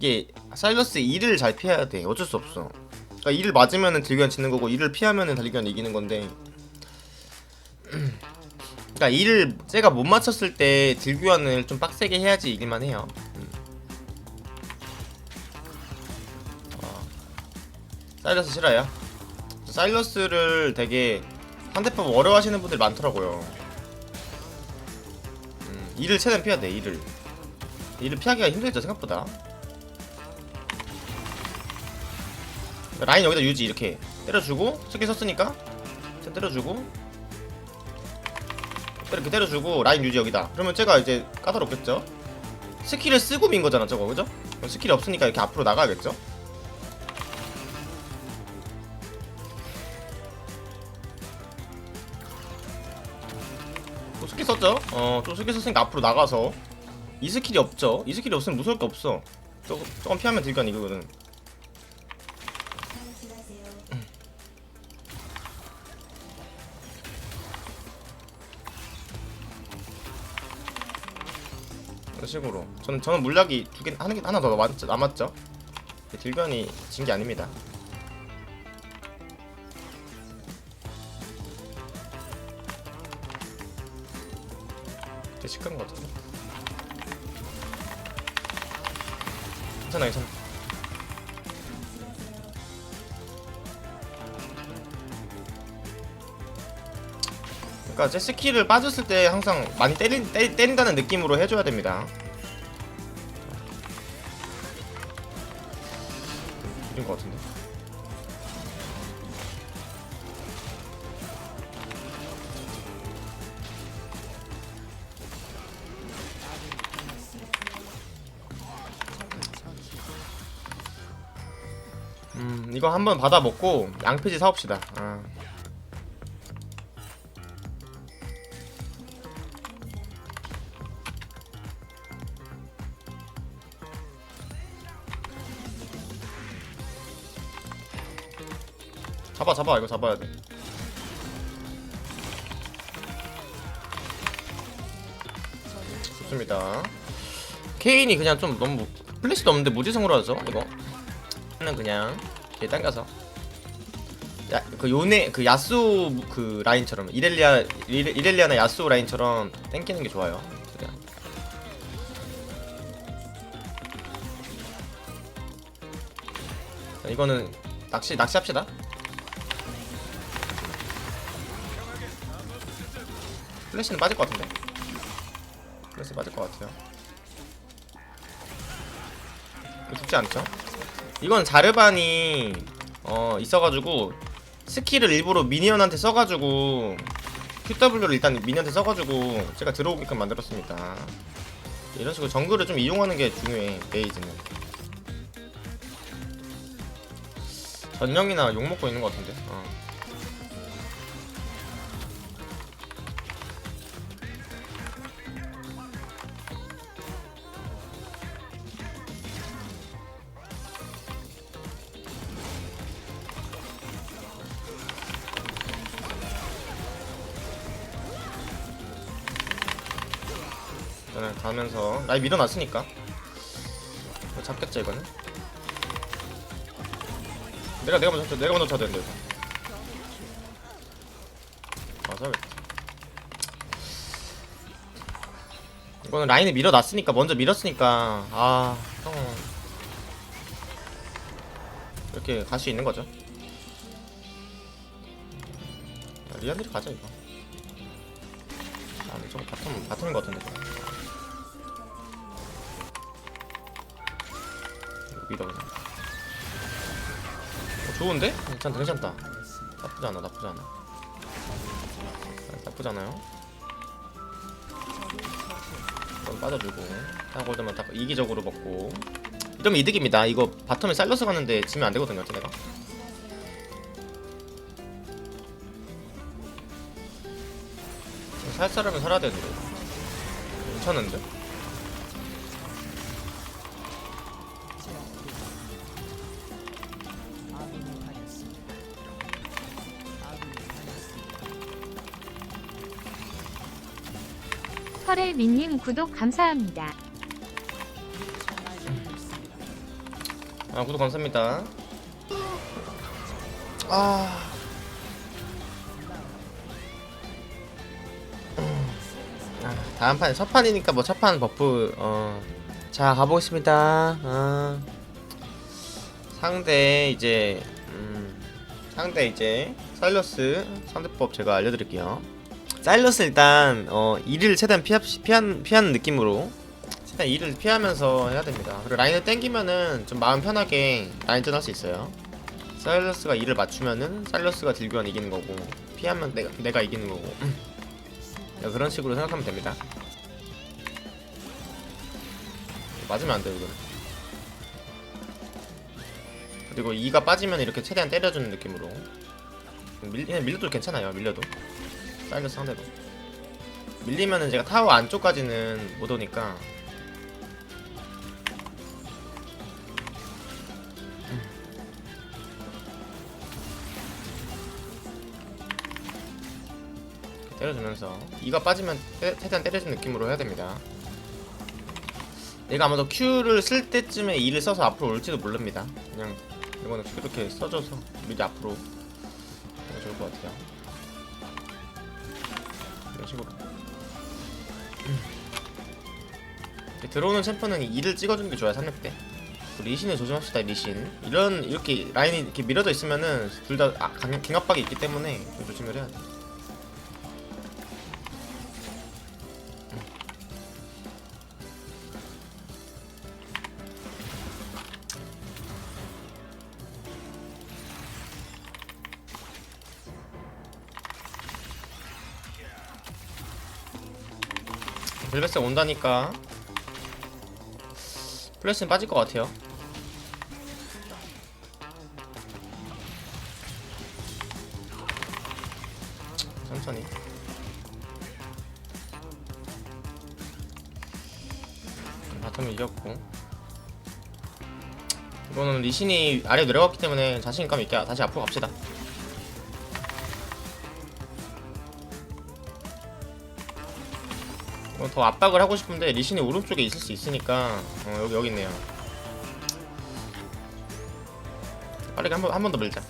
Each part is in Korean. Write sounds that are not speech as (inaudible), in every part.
이게 사일러스 2를 잘 피해야 돼. 어쩔 수 없어. 그러니까 2를 맞으면은 딜견 지는 거고 2를 피하면은 딜견 이기는 건데. (clears throat) 그러니까 2를 제가 못 맞췄을 때 딜교환을 좀 빡세게 해야지 이길만 해요. 음. 어. 사일러스 싫어요? 사일러스를 되게 상대법 어려워하시는 분들이 많더라고요. 음, 2를 최대한 피해야 돼. 2를. 2를 피하기가 힘들죠 생각보다. 라인 여기다 유지 이렇게 때려주고 스킬 썼으니까 좀 때려주고 이렇게 때려주고 라인 유지 여기다 그러면 제가 이제 까다롭겠죠 스킬을 쓰고 민 거잖아 저거 그죠? 스킬이 없으니까 이렇게 앞으로 나가야겠죠? 또 스킬 썼죠? 어또 스킬 썼으니까 앞으로 나가서 이 스킬이 없죠? 이 스킬이 없으면 무서울 게 없어 저거, 저건 피하면 딜건 이거거든 식으로 저는 저는 물약이 두 개 하는 게 하나 더 남았죠, 남았죠? 딜견이 진 게 아닙니다. 되게 시끄러운 것 같은데. 괜찮아 괜찮아. 그러니까 제 스킬을 빠졌을 때 항상 많이 때린, 때, 때린다는 느낌으로 해줘야 됩니다. 이런 것 같은데. 음 이거 한번 받아 먹고 양패지 사옵시다. 아. 잡아 잡아 이거 잡아야 돼. 좋습니다. 케인이 그냥 좀 너무 플래시도 없는데 무지성으로 하죠 이거. 는 그냥 뒤에 당겨서. 야, 그 요네 그 야수 그 라인처럼 이렐리아 이레- 이렐리아나 야수 라인처럼 땡기는 게 좋아요. 그냥. 자, 이거는 낚시 낚시합시다. 플래시는 빠질 것 같은데. 플래시 빠질 것 같아요. 죽지 않죠? 이건 자르반이 어 있어가지고 스킬을 일부러 미니언한테 써가지고 QW를 일단 미니언한테 써가지고 제가 들어오게끔 만들었습니다. 이런 식으로 정글을 좀 이용하는 게 중요해 베이즈는. 전령이나 욕 먹고 있는 것 같은데. 어. 가면서. 라이 밀어놨으니까. 이거 잡겠죠 이거는? 내가 내가 먼저 쳐 내가 먼저 쳐야 되는데 이거. 아 잡겠다 이거는 라인을 밀어놨으니까 먼저 밀었으니까. 아 형은 이렇게 갈 수 있는 거죠? 야, 리안들이 가자 이거. 아 근데 저거 바텀 바텀인 것 같은데 저거. 그냥. 어, 좋은데? 괜찮다 괜찮다. 나쁘지 않아 나쁘지 않아. 아, 나쁘지 않아요? 이건 빠져주고. 타고들만 딱 이기적으로 먹고. 이러면 이득입니다. 이거 바텀에 살려서 가는데 지면 안 되거든요 걔네가? 살 사람은 살아야 되는데. 괜찮은데? 설의 민님 구독 감사합니다. 아 구독 감사합니다 아 아, 다음 판, 첫 판이니까 뭐 첫판 버프, 어. 자, 가보겠습니다. 어. 상대, 이제, 음, 상대 이제, 사일러스 상대법 제가 알려드릴게요. 사일러스 일단, 어, 일을 최대한 피하, 피한, 피하는 느낌으로, 최대한 일을 피하면서 해야 됩니다. 그리고 라인을 땡기면은 좀 마음 편하게 라인전 할 수 있어요. 사일러스가 일을 맞추면은, 사일러스가 딜교환 이기는 거고, 피하면 내가, 내가 이기는 거고. 야, 그런 식으로 생각하면 됩니다. 맞으면 안 돼요, 이거는. 그리고 2가 빠지면 이렇게 최대한 때려주는 느낌으로. 밀, 그냥 밀려도 괜찮아요, 밀려도. 사일러스 상대도. 밀리면은 제가 타워 안쪽까지는 못 오니까. 때려주면서 2가 빠지면 때, 최대한 때려주는 느낌으로 해야 됩니다. 내가 아마도 Q를 쓸 때쯤에 2를 써서 앞으로 올지도 모릅니다. 그냥 이거는 이렇게 써줘서 미리 앞으로 좋을 것 같아요. 이런 식으로. 이렇게 들어오는 챔프는 2를 찍어주는 게 좋아요, 3렙 때. 리신을 조심합시다, 리신. 이런, 이렇게 라인이 이렇게 밀어져 있으면은 둘다 아, 강- 갱압박이 있기 때문에 좀 조심을 해야 돼. 벨벳스 온다니까. 플래시는 빠질 것 같아요. 천천히. 바텀을 이겼고. 이거는 리신이 아래 내려갔기 때문에 자신감 있게 다시 앞으로 갑시다 더 압박을 하고 싶은데 리신이 오른쪽에 있을 수 있으니까 어, 여기 여기 있네요. 빠르게 한번 한 번 더 밀자.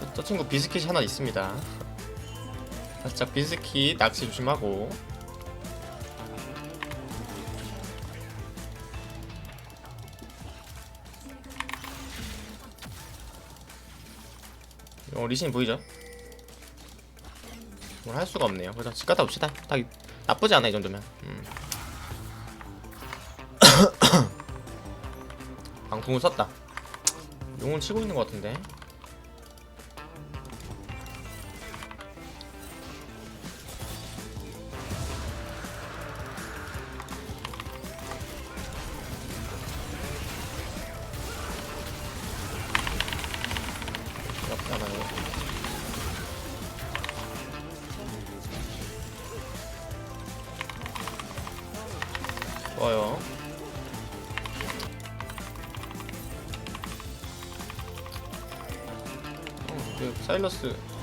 저, 저 친구 비스킷이 하나 있습니다. 살짝 비스킷 낚시 조심하고. 어, 리신 보이죠? 뭘 할 수가 없네요. 그래서 집 갔다 옵시다. 딱 나쁘지 않아 이 정도면. 음. (coughs) 방풍을 썼다. 용은 치고 있는 것 같은데. 좋아요. 어, 그 사일러스.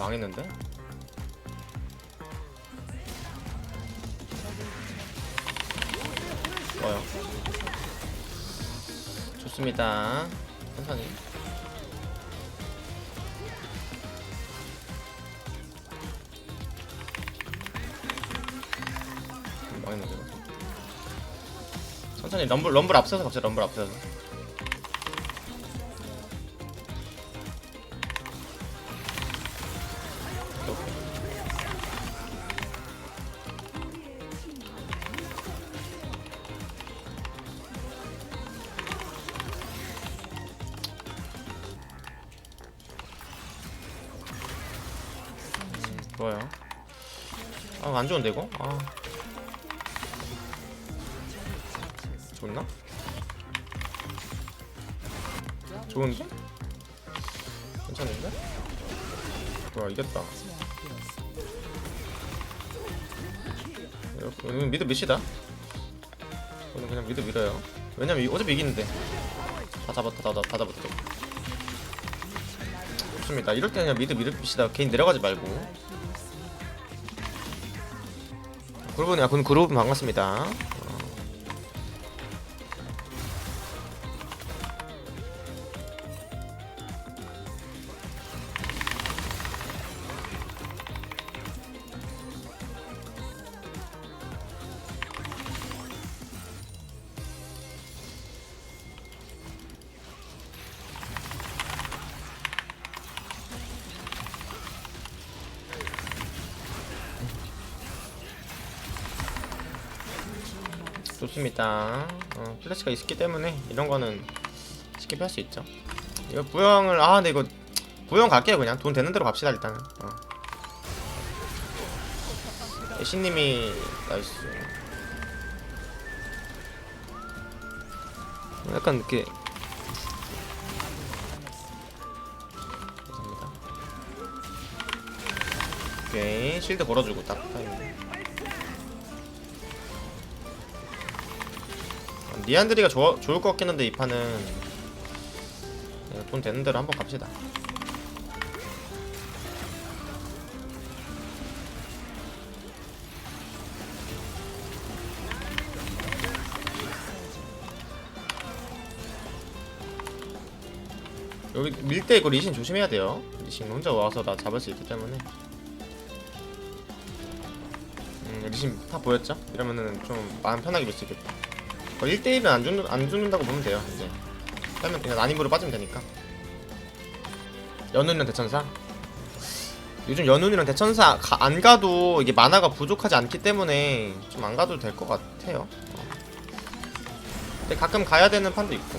망했는데? 좋아요. 좋습니다. 천천히. 좀 망했는데? 천천히 럼블 럼블 앞서서 갑시다. 럼블 앞서서. 좋아요. 아, 안 좋은데, 이거? 아. 좋나? 좋은데? 괜찮은데? 뭐야 이겼다 이건 미드 몇이다? 이거는 그냥 미드 밀어요 왜냐면 이- 어차피 이기는데 다 잡았다 다, 다, 다 잡았다 좋습니다 이럴 때 그냥 미드 밀읍시다 개인 내려가지 말고 그룹은 야 그럼 그룹은 반갑습니다 좋습니다. 어, 플래시가 있기 때문에 이런 거는 쉽게 피할 수 있죠. 이거 부영을 아 근데 이거 부영 갈게요 그냥 돈 되는 대로 갑시다 일단은. 어. 신님이 나이스. 약간 이렇게. 오케이 실드 걸어주고 딱 타이밍. 니안드리가 좋아, 좋을 것 같긴 한데 이 판은 네, 돈 되는 대로 한번 갑시다. 여기 밀 때 이거 리신 조심해야 돼요. 리신 혼자 와서 나 잡을 수 있기 때문에. 음, 리신 다 보였죠? 이러면은 좀 마음 편하게 밀 수 있겠다 어, 1대1은 안, 죽는, 안 죽는다고 보면 돼요 이제. 빼면 그냥 난임으로 빠지면 되니까. 연운이랑 대천사? 요즘 연운이랑 대천사 가, 안 가도 이게 만화가 부족하지 않기 때문에 좀 안 가도 될 것 같아요. 어. 근데 가끔 가야 되는 판도 있고.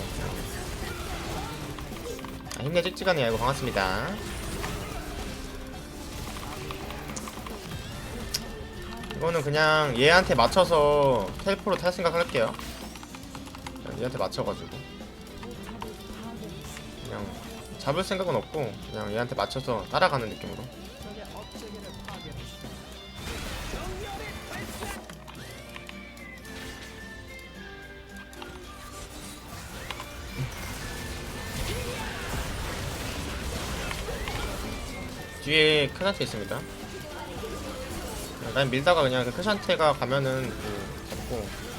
아, 힘내 찍찍하네. 아이고 반갑습니다. 이거는 그냥 얘한테 맞춰서 텔포로 탈 생각 할게요 얘한테 맞춰가지고. 그냥 잡을 생각은 없고 그냥 얘한테 맞춰서 따라가는 느낌으로. 뒤에 크산테 있습니다. 난 밀다가 그냥 그 크산테가 가면은 그 잡고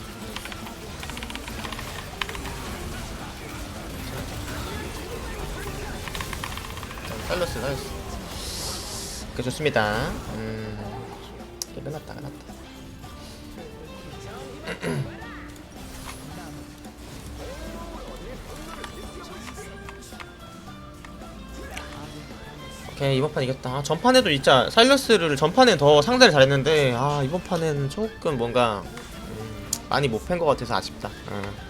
살렸어 살렸어. 그 좋습니다. 음 끝났다 끝났다. (clears throat) 오케이 이번 판 이겼다. 아, 전판에도 진짜 사일러스를 전판에 더 상대를 잘했는데 아 이번 판에는 조금 뭔가 음, 많이 못 팬 것 같아서 아쉽다. 어.